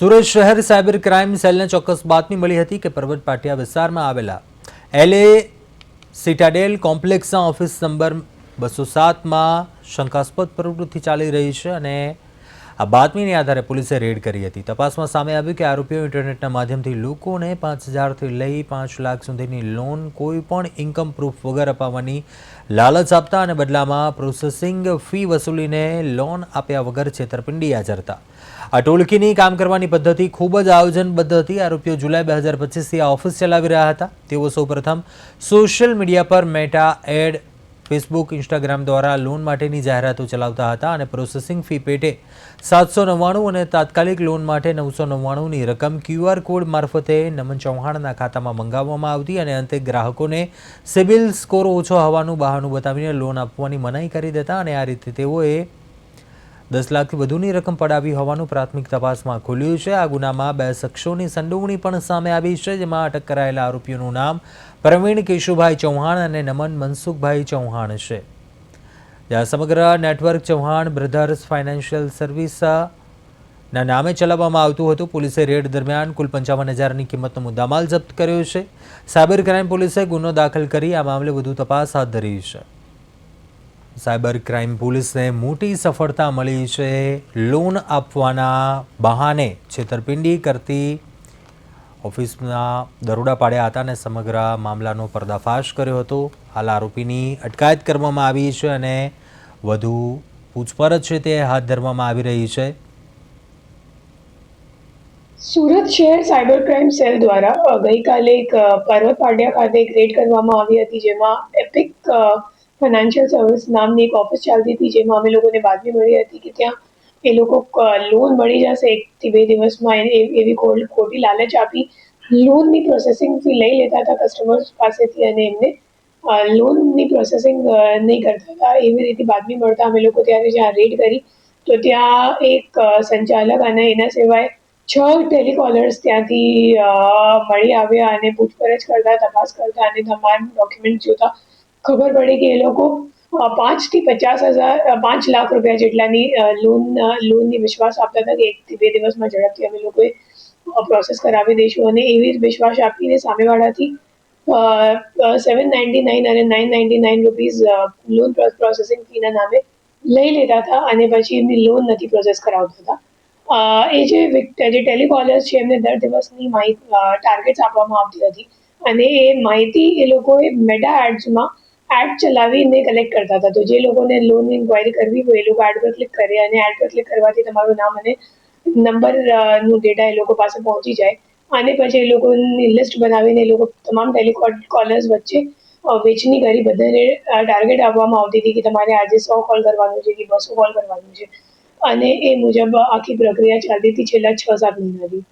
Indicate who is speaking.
Speaker 1: સુરત શહેર cyber crime સેલને ચોક્કસ બાતમી મળી હતી કે પર્વત પાટિયા વિસ્તારમાં આવેલા એલએ સિટાડેલ કોમ્પ્લેક્સના ઓફિસ નંબર બસો સાતમાં શંકાસ્પદ પ્રવૃત્તિ ચાલી રહી છે અને આ બાતમીને આધારે પોલીસે રેડ કરી હતી. તપાસમાં સામે આવ્યું કે આરોપીઓ ઇન્ટરનેટના માધ્યમથી લોકોને પાંચ હજારથી લઈ પાંચ લાખ સુધીની લોન કોઈ પણ ઇન્કમ પ્રૂફ વગર અપાવવાની લાલચ આપતા અને બદલામાં પ્રોસેસિંગ ફી વસૂલીને લોન આપ્યા વગર છેતરપિંડી આચરતા આ ટોળકીની કામ કરવાની પદ્ધતિ ખૂબ જ આયોજનબદ્ધ હતી. આરોપીઓ જુલાઈ બે હજાર પચીસથી આ ઓફિસ ચલાવી રહ્યા હતા. તેઓ સૌપ્રથમ સોશિયલ મીડિયા પર મેટા એડ ફેસબુક, ઇન્સ્ટાગ્રામ દ્વારા લોન માટેની જાહેરાતો ચલાવતા હતા અને પ્રોસેસિંગ ફી પેટે સાતસો નવ્વાણું અને તાત્કાલિક લોન માટે નવસો નવ્વાણુંની રકમ ક્યુઆર કોડ મારફતે નમન ચૌહાણના ખાતામાં મંગાવવામાં આવતી અને અંતે ગ્રાહકોને સિબિલ સ્કોર ઓછો હોવાનું બહાનું બતાવીને લોન આપવાની મનાઈ કરી દેતા અને આ રીતે તેઓએ દસ લાખથી વધુની રકમ પડાવી હોવાનું પ્રાથમિક તપાસમાં ખુલ્યું છે. આ ગુનામાં બે શખ્સોની સંડોવણી પણ સામે આવી છે, જેમાં અટક કરાયેલા આરોપીઓનું નામ પ્રવીણ કેશુભાઈ ચૌહાણ અને નમન મનસુખભાઈ ચૌહાણ છે. જ્યાં સમગ્ર network Chauhan brothers financial service ના નામે ચલાવવામાં આવતું હતું. પોલીસે રેડ દરમિયાન કુલ પંચાવન હજારની કિંમતનો મુદ્દામાલ જપ્ત કર્યો છે. સાયબર ક્રાઇમ પોલીસે ગુનો દાખલ કરી આ મામલે વધુ તપાસ હાથ ધરી છે. સાયબર ક્રાઇમ પોલીસને મોટી સફળતા મળી છે. લોન આપવાના બહાને છેતરપિંડી કરતી ઓફિસના દરોડા પાડ્યા હતા અને સમગ્ર મામલાનો પર્દાફાશ કર્યો હતો. હાલ આરોપીની અટકાયત કરવામાં આવી છે અને વધુ પૂછપરછ છે તે હાથ ધરવામાં આવી રહી છે.
Speaker 2: સુરત શહેર સાયબર ક્રાઇમ સેલ દ્વારા ગઈકાલે એક પર્વત પાટિયા ખાતે એક રેડ કરવામાં આવી હતી જેમાં એપિક ફાઇનાન્શિયલ સર્વિસ નામની એક ઓફિસ ચાલતી હતી, જેમાં અમે લોકોને બાતમી મળી હતી કે ત્યાં એ લોકો લોન મળી જશે એકથી બે દિવસમાં. એવી ખોટી લાલચ આપી. લોનની પ્રોસેસિંગ ફી લઈ લેતા હતા કસ્ટમર્સ પાસેથી અને એમને લોનની પ્રોસેસિંગ નહીં કરતા હતા. એવી રીતે બાતમી મળતા અમે લોકો ત્યારે જ્યાં રેડ કરી, તો ત્યાં એક સંચાલક અને એના સિવાય છ ટેલિકોલર્સ ત્યાંથી મળી આવ્યા અને પૂછપરછ કરતા, તપાસ કરતા અને તમામ ડોક્યુમેન્ટ જોતા. ખબર પડી કે એ લોકો પાંચથી પચાસ હજાર પાંચ લાખ રૂપિયા જેટલાની લોન લોનની વિશ્વાસ આપતા હતા કે એકથી બે દિવસમાં ઝડપથી અમે લોકોએ પ્રોસેસ કરાવી દઈશું. અને એવી વિશ્વાસ આપીને સામેવાળાથી સેવન નાઇન્ટી નાઇન અને nine ninety nine rupees loan processing ફીના નામે લઈ લેતા હતા અને પછી એમની લોન નથી પ્રોસેસ કરાવતા હતા. એ જે જે ટેલિકોલર્સ છે, એમને દર દિવસની માહિતી ટાર્ગેટ્સ આપવામાં આવતી હતી. અને એ માહિતી એ લોકોએ મેટા એડ્સમાં એડ ચલાવીને કલેક્ટ કરતા હતા. તો જે લોકોને લોન ઇન્ક્વાયરી કરવી હોય એ લોકો એડ પર ક્લિક કરે અને એડ પર ક્લિક કરવાથી તમારું નામ અને નંબરનું ડેટા એ લોકો પાસે પહોંચી જાય. અને પછી એ લોકોની લિસ્ટ બનાવીને એ લોકો તમામ ટેલિકોલર્સ વચ્ચે વેચણી કરી. બધાને ટાર્ગેટ આપવામાં આવતી હતી કે તમારે આજે સો કોલ કરવાનું છે કે બસો કોલ કરવાનું છે. અને એ મુજબ આખી પ્રક્રિયા ચાલતી હતી છેલ્લા છ સાત મહિનાથી.